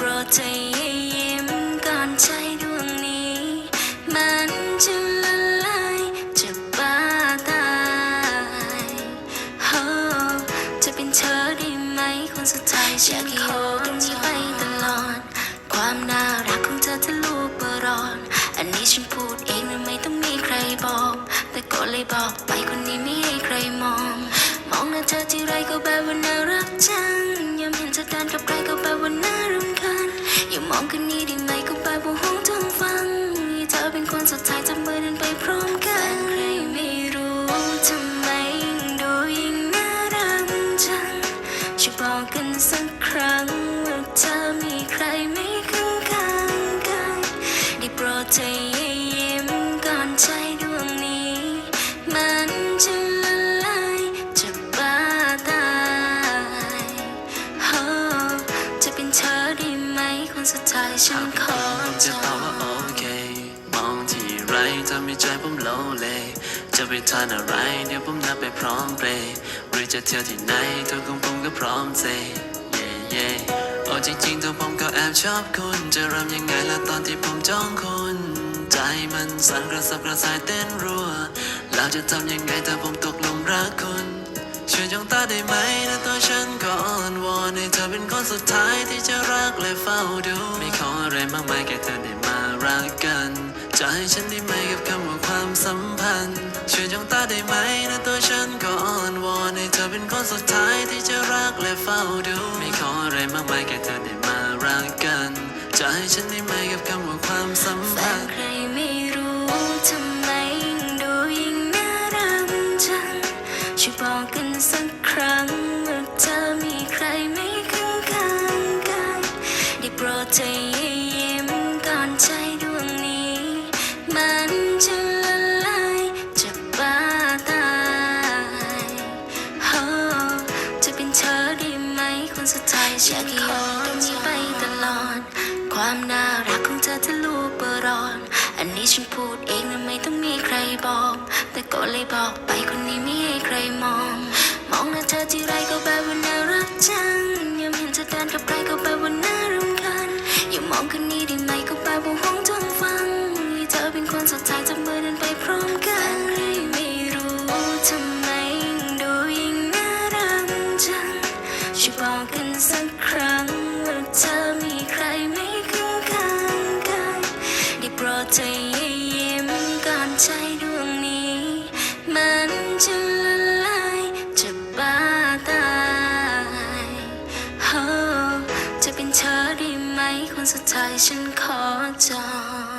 โปรดใจยิ้มก่อนใจดวงนี้ มันจะละลายจะบ้าตายโอ้จะเป็นเธอได้ไหมคนสุดท้ายฉันขอกันนี้ไปตลอด ความน่ารักของเธอทะลุปรอน อันนี้ฉันพูดเองนะไม่ต้องมีใครบอก แต่ก็เลยบอกไปคนนี้ไม่ให้ใครมอง มองหน้าเธอที่ไรก็แบบว่าน่ารักจังยามเห็นเธอเดินกับใครก็แบบว่าน่ารำคาญอย่า มองคนนี้ได้ไหมก็แบบว่าห้องทองฟังให้เธอเป็นคนสุดท้ายจับมือเดินไปพร้อมกันใครไม่รู้ทำไมยิ่งดูยิ่งน่ารักจังช่วยบอกกันสักครั้งว่าเธอมีใครไม่ข้างข้างกายได้โปรดใจยิ้มก่อนใจดวงนี้ มันจะ ฉันขอผมจะตอบว่าโอเค มองที่ไรทำให้ใจผมโลเล จะไปทานอะไรเดี๋ยวผมนับไปพร้อมเปรย์หรือจะเที่ยวที่ไหนตัวของผมก็พร้อมเซเย่เย่โอ้จริงๆตัวผมก็แอบชอบคุณ จะรำยังไงล่ะตอนที่ผมจ้องคุณ ใจมันสั่นกระสับกระส่ายเต้นรัว แล้วจะทำยังไงถ้าผมตกหลุมรักคุณช่วยจ้องตาได้ไหมนะตัวฉันก็อ้อนวอนให้เธอเป็นคนสุดท้ายที่จะรักและเฝ้าดู ออะไรมากมายแค่เธอได้มารักกัน จะให้ฉันได้ไหมกับคำว่าความสัมพันธ์ ช่วยจ้องตาได้ไหมนะตัวฉันก็อ้อนวอนให้เธอเป็นคนสุดท้ายที่จะรักและเฝ้าดู ไม่ขออะไรมากมายแค่เธอได้มารักกัน จะให้ฉันได้ไหมกับคำว่าความสัมพันธ์ใครไม่รู้ทำไมดูยิ่งน่ารักจังช่วยบอกกันสักครั้งว่าเธอมีใครไม่ข้างข้างกายได้โปรดใจ สุดท้ายฉันขอนี้ไปตลอด ความน่ารักของเธอทะลุปรอน อันนี้ฉันพูดเองนะไม่ต้องมีใครบอก แต่ก็เลยบอกไปคนนี้ไม่ให้ใครมอง มองหน้าเธอที่ไรก็แบบว่าน่ารักจังยามเห็นเธอเดินกับใครก็แบบว่าน่ารำคาญอย่ามองคนนี้ได้ไหมก็แบบว่าห้องทองฟังให้เธอเป็นคนสุดท้ายจับมือเดินไปพร้อมกันใครไม่รู้ทำไม ได้โปรดใจยิ้มก่อนใจดวงนี้ มันจะละลายจะบ้าตายโฮจะเป็นเธอได้ไหมคนสุดท้ายฉันขอจอง